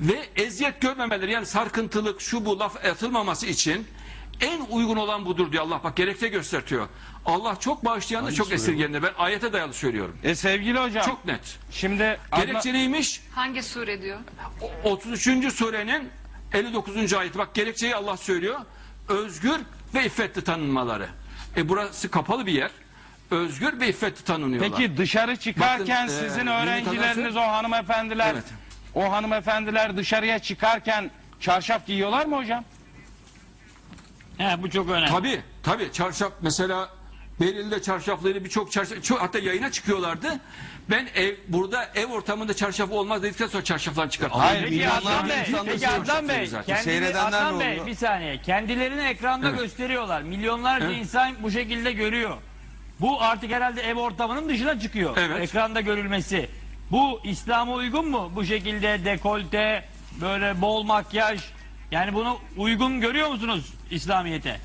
ve eziyet görmemeleri yani sarkıntılık şu bu laf atılmaması için en uygun olan budur diyor Allah bak gerekçe göstertiyor. Allah çok bağışlayandır çok esirgeyendir. Ben ayete dayalı söylüyorum. E sevgili hocam. Çok net. Şimdi Gerekçe neymiş? Hangi sure diyor? O- 33. surenin 59. ayeti. Bak gerekçeyi Allah söylüyor. Özgür ve iffetli tanınmaları. E burası kapalı bir yer. Özgür ve iffetli tanınıyorlar. Peki dışarı çıkarken Bakın, e, sizin yeni öğrencileriniz o hanımefendiler Evet. O hanımefendiler dışarıya çıkarken çarşaf giyiyorlar mı hocam? He, bu çok önemli. Tabii tabii çarşaf mesela Beril'de çarşafları birçok çarşaf çok, hatta yayına çıkıyorlardı. Ben ev burada ev ortamında çarşaf olmaz dedikten sonra çarşaflar çıkarttım. Hayır, Peki Adnan Bey, peki Adnan Bey, kendini, Seyredenler Adnan ne Bey oluyor? bir saniye. Kendilerini ekranda Evet. gösteriyorlar. Milyonlarca Evet. insan bu şekilde görüyor. Bu artık herhalde ev ortamının dışına çıkıyor. Evet. Ekranda görülmesi. Bu İslam'a uygun mu? Bu şekilde dekolte, böyle bol makyaj. Yani bunu uygun görüyor musunuz İslamiyet'e?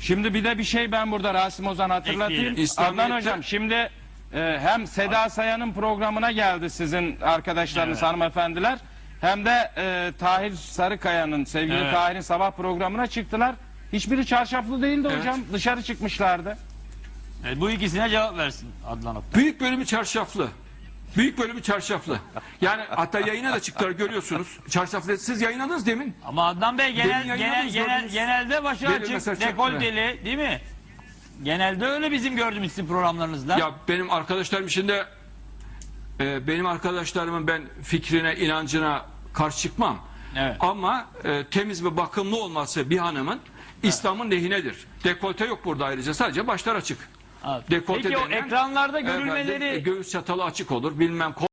Şimdi bir de bir şey ben burada Rasim Ozan hatırlatayım. Ekleyelim. İslamiyet'te- Adnan hocam şimdi e, hem Seda Sayan'ın programına geldi sizin arkadaşlarınız Evet. hanımefendiler. Hem de e, Tahir Sarıkaya'nın sevgili Evet. Tahir'in sabah programına çıktılar. Hiçbiri çarşaflı değildi Evet. hocam. Dışarı çıkmışlardı. E, bu ikisine cevap versin Adnan Oktar. Büyük bölümü çarşaflı. Büyük bölümü çarşaflı. Yani hatta yayına da çıktılar görüyorsunuz. Çarşaflı. Siz yayınladınız demin. Ama Adnan Bey genel, Demin genel, yayınladınız, genel, gördünüz. genelde başı Demin açık, mesela çok- dekolteli değil mi? Genelde öyle bizim gördüğümüz sizin programlarınızda. Ya benim arkadaşlarım içinde e, benim arkadaşlarımın ben fikrine, inancına karşı çıkmam. Evet. Ama e, temiz ve bakımlı olması bir hanımın İslam'ın lehinedir. Dekolte yok burada ayrıca. Sadece başlar açık. Evet. Dekolte Peki o ekranlarda Efendim, görülmeleri e, göğüs çatalı açık olur. Bilmem kol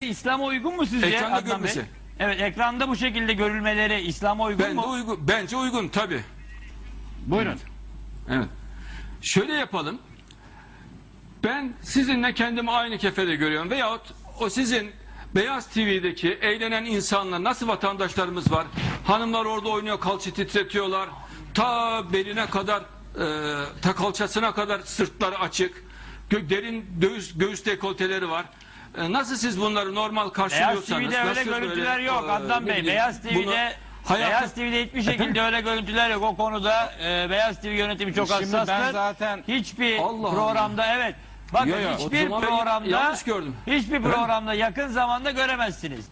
İslam'a uygun mu sizce Ekranda Adnan Bey? görmesi. Evet ekranda bu şekilde görülmeleri İslam'a uygun bence mu? uygun, bence uygun tabi. Buyurun. Evet. Şöyle yapalım. Ben sizinle kendimi aynı kefede görüyorum. Veyahut o sizin Beyaz TV'deki eğlenen insanlar nasıl vatandaşlarımız var. Hanımlar orada oynuyor kalça titretiyorlar. Ta beline kadar e, ta kalçasına kadar sırtları açık. Derin göğüs, göğüs dekolteleri var. E, nasıl siz bunları normal Beyaz karşılıyorsanız. TV'de öyle görüntüler öyle, yok e, Adnan Bey. bileyim, Beyaz TV'de hayata- Beyaz TV'de hiçbir şekilde öyle görüntüler yok. O konuda e, Beyaz TV yönetimi çok Şimdi ben hassastır. zaten- hiçbir Allah programda evet. Bakın Yo, yo. hiçbir ben programda gördüm. hiçbir programda yakın zamanda göremezsiniz.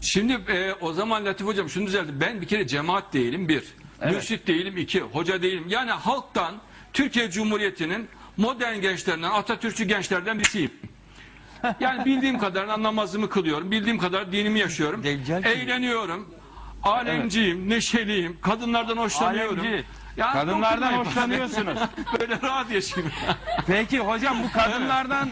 Şimdi e, o zaman Latif Hocam şunu düzeltin. Ben bir kere cemaat değilim bir. Mürşit değilim iki. Hoca değilim. Yani halktan Türkiye Cumhuriyeti'nin modern gençlerinden, Atatürkçü gençlerden birisiyim. Yani bildiğim kadar namazımı kılıyorum. Bildiğim kadar dinimi yaşıyorum. Deccal? Eğleniyorum. Alemciyim, neşeliyim. Kadınlardan hoşlanıyorum. Alemci. Yani Kadınlardan dokunmayın. hoşlanıyorsunuz. Böyle rahat yaşayayım. Peki hocam bu kadınlardan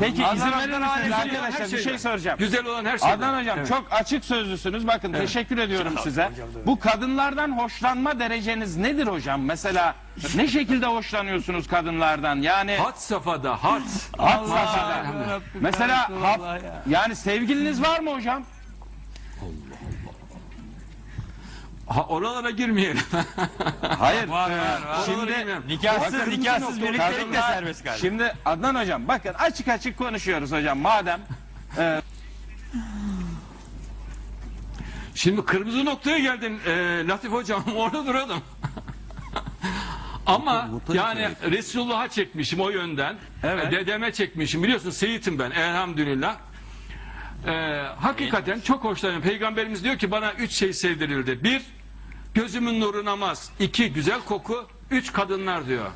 peki izin verir misiniz arkadaşlar her bir şey soracağım. Güzel olan her şey. Adnan hocam çok açık sözlüsünüz. Bakın teşekkür ediyorum size. Bu kadınlardan hoşlanma dereceniz nedir hocam? Mesela ne şekilde hoşlanıyorsunuz kadınlardan? Yani Hat safhada, hat. hat safhada. Mesela haf- yani sevgiliniz var mı hocam? Ha, oralara girmeyelim. Hayır. Var, Ee, var, var. Şimdi. Nikahsız nikahsız birliktelik de serbest galiba. Şimdi Adnan hocam bakın açık açık konuşuyoruz hocam. Madem Şimdi kırmızı noktaya geldin e, Latif Hocam orada duralım. Ama yani Resulullah'a çekmişim o yönden. Evet. E, Dedeme çekmişim. Biliyorsun Seyit'im ben elhamdülillah. E, hakikaten çok hoşlanıyorum. Peygamberimiz diyor ki bana üç şey sevdirildi. Bir, gözümün nuru namaz. İki, güzel koku. Üç, kadınlar diyor.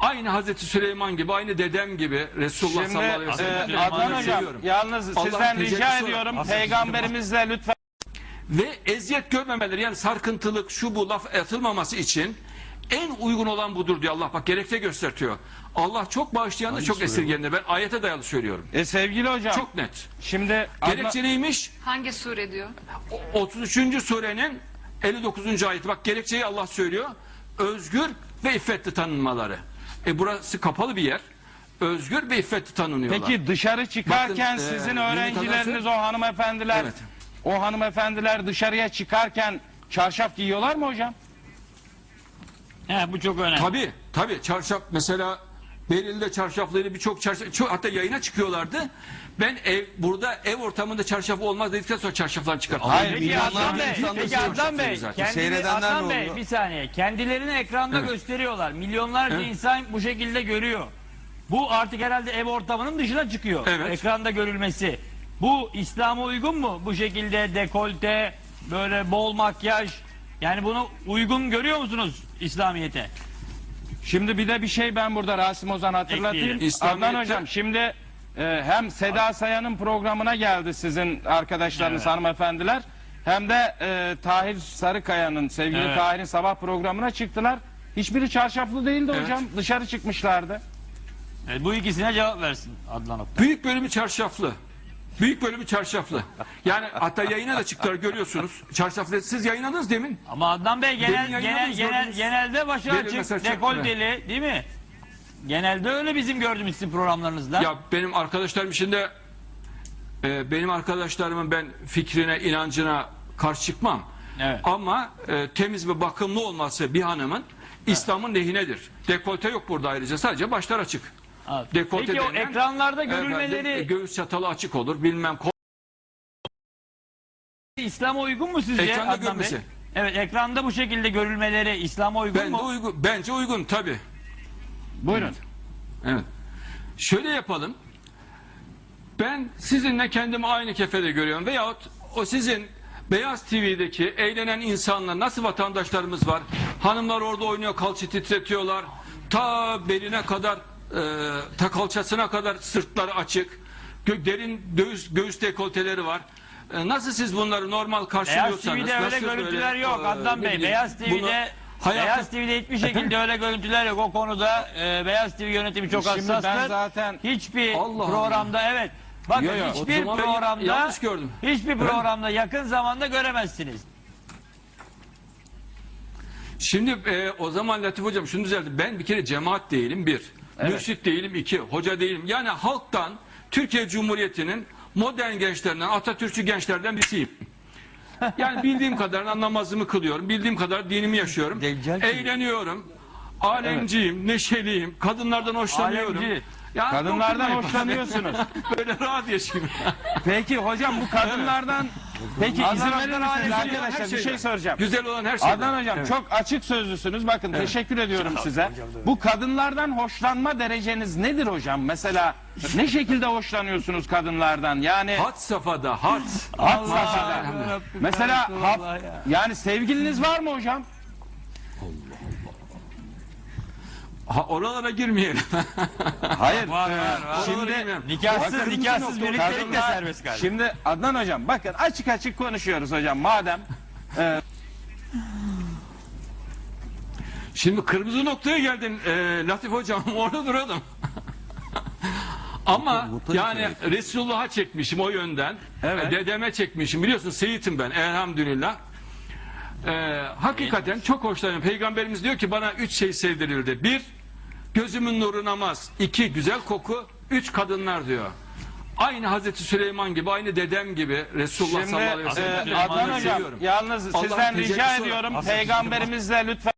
Aynı Hazreti Süleyman gibi, aynı dedem gibi Resulullah şimdi sallallahu aleyhi ve sellem. e, Adnan hocam yalnız sizden rica ediyorum peygamberimizle lütfen ve eziyet görmemeleri yani sarkıntılık şu bu laf atılmaması için en uygun olan budur diyor Allah bak gerekçe göstertiyor. Allah çok bağışlayandır çok esirgeyendir. Ben ayete dayalı söylüyorum. E, sevgili hocam Çok net. şimdi Gerekçe neymiş? Hangi sure diyor? O- 33. surenin 59. ayeti. Bak gerekçeyi Allah söylüyor. Özgür ve iffetli tanınmaları. E burası kapalı bir yer. Özgür ve iffetli tanınıyorlar. Peki dışarı çıkarken Bakın, e, sizin yeni öğrencileriniz o hanımefendiler Evet. o hanımefendiler dışarıya çıkarken çarşaf giyiyorlar mı hocam? He, bu çok önemli. Tabii tabii çarşaf mesela belinde çarşafları birçok çarşaf çok, hatta yayına çıkıyorlardı. Ben ev burada ev ortamında çarşaf olmaz dedikten sonra çarşaflar çıkarttım. Hayır, Peki milyonlarca Adnan Bey, insan peki Adnan Bey, zaten. kendini, Seyredenler Adnan ne Bey oluyor? bir saniye. Kendilerini ekranda Evet. gösteriyorlar. Milyonlarca Evet. insan bu şekilde görüyor. Bu artık herhalde ev ortamının dışına çıkıyor. Evet. Ekranda görülmesi. Bu İslam'a uygun mu? Bu şekilde dekolte, böyle bol makyaj. Yani bunu uygun görüyor musunuz İslamiyet'e? Şimdi bir de bir şey ben burada Rasim Ozan hatırlatayım. Ekleyelim. İslamiyet'te- Adnan Hocam şimdi e, hem Seda Sayan'ın programına geldi sizin arkadaşlarınız Evet. hanımefendiler. Hem de e, Tahir Sarıkaya'nın sevgili Evet. Tahir'in sabah programına çıktılar. Hiçbiri çarşaflı değildi Evet. hocam. Dışarı çıkmışlardı. E, bu ikisine cevap versin Adnan Oktay. Büyük bölümü çarşaflı. Büyük bölümü çarşaflı. Yani hatta yayına da çıktılar görüyorsunuz. Çarşaflı. Siz yayınladınız demin. Ama Adnan Bey genel Demin genel yayınladınız, genel gördünüz. genelde başı Demin açık, mesela çok- dekolteli değil mi? Genelde öyle bizim gördüğümüz sizin programlarınızda. Ya benim arkadaşlarım içinde e, benim arkadaşlarımın ben fikrine, inancına karşı çıkmam. Evet. Ama e, temiz ve bakımlı olması bir hanımın İslam'ın lehinedir. Dekolte yok burada ayrıca. Sadece başlar açık. Evet. Dekolte Peki o denilen, ekranlarda efendim, görülmeleri e, göğüs çatalı açık olur. Bilmem kol İslam'a uygun mu sizce Ekranda Adnan Bey? görmesi. Evet ekranda bu şekilde görülmeleri İslam'a uygun ben de mu? uygun. Bence uygun tabi. Buyurun. Evet. Şöyle yapalım. Ben sizinle kendimi aynı kefede görüyorum. Veyahut o sizin Beyaz TV'deki eğlenen insanlar nasıl vatandaşlarımız var? Hanımlar orada oynuyor, kalça titretiyorlar. Ta beline kadar, e, ta kalçasına kadar sırtları açık. Gö- derin göğüs, göğüs dekolteleri var. E, nasıl siz bunları normal Beyaz karşılıyorsanız... TV'de öyle görüntüler böyle, yok Adnan Bey. bileyim, Beyaz TV'de hayata- Beyaz TV'de hiçbir şekilde öyle görüntüler yok. O konuda e, Beyaz TV yönetimi çok Şimdi ben hassastır. zaten- hiçbir Allah programda evet. Bakın Yo, yo, hiçbir ben programda yanlış gördüm. hiçbir programda yakın zamanda göremezsiniz. Şimdi e, o zaman Latif Hocam şunu düzeltin. Ben bir kere cemaat değilim bir. Mürşit değilim iki. Hoca değilim. Yani halktan Türkiye Cumhuriyeti'nin modern gençlerinden, Atatürkçü gençlerden birisiyim. Yani bildiğim kadar namazımı kılıyorum. Bildiğim kadar dinimi yaşıyorum. Deccal? Eğleniyorum. Alemciyim, neşeliyim. Kadınlardan hoşlanıyorum. Alemci. Ya Kadınlardan hoşlanıyorsunuz. Böyle rahat yaşayayım. Peki hocam bu kadınlardan Peki izin Adnan verir Hocam, misiniz her arkadaşlar bir şeyden. şey soracağım. Güzel olan her şey. Adnan hocam çok açık sözlüsünüz. Bakın teşekkür ediyorum size. Bu kadınlardan hoşlanma dereceniz nedir hocam? Mesela ne şekilde hoşlanıyorsunuz kadınlardan? Yani Hat safhada, hat. hat safhada. Mesela hap, yani sevgiliniz var mı hocam? Ha, oralara girmeyelim. Hayır. Var, Ee, var, var. Oralara Şimdi. Nikahsız Bakın, nikahsız birliktelik de serbest galiba. Şimdi Adnan hocam bakın açık açık konuşuyoruz hocam madem. e, Şimdi kırmızı noktaya geldin e, Latif Hocam orada duralım. Ama yani Resulullah'a çekmişim o yönden. Evet. E, Dedeme çekmişim. Biliyorsun Seyit'im ben elhamdülillah. E, hakikaten çok hoşlanıyorum. Peygamberimiz diyor ki bana üç şey sevdirildi. Bir, gözümün nuru namaz. İki, güzel koku. Üç, kadınlar diyor. Aynı Hazreti Süleyman gibi, aynı dedem gibi Resulullah Şimdi sallallahu aleyhi ve sellem. e, Süleyman'ı Adnan hocam seviyorum. yalnız Allah'ın sizden rica ediyorum peygamberimizle lütfen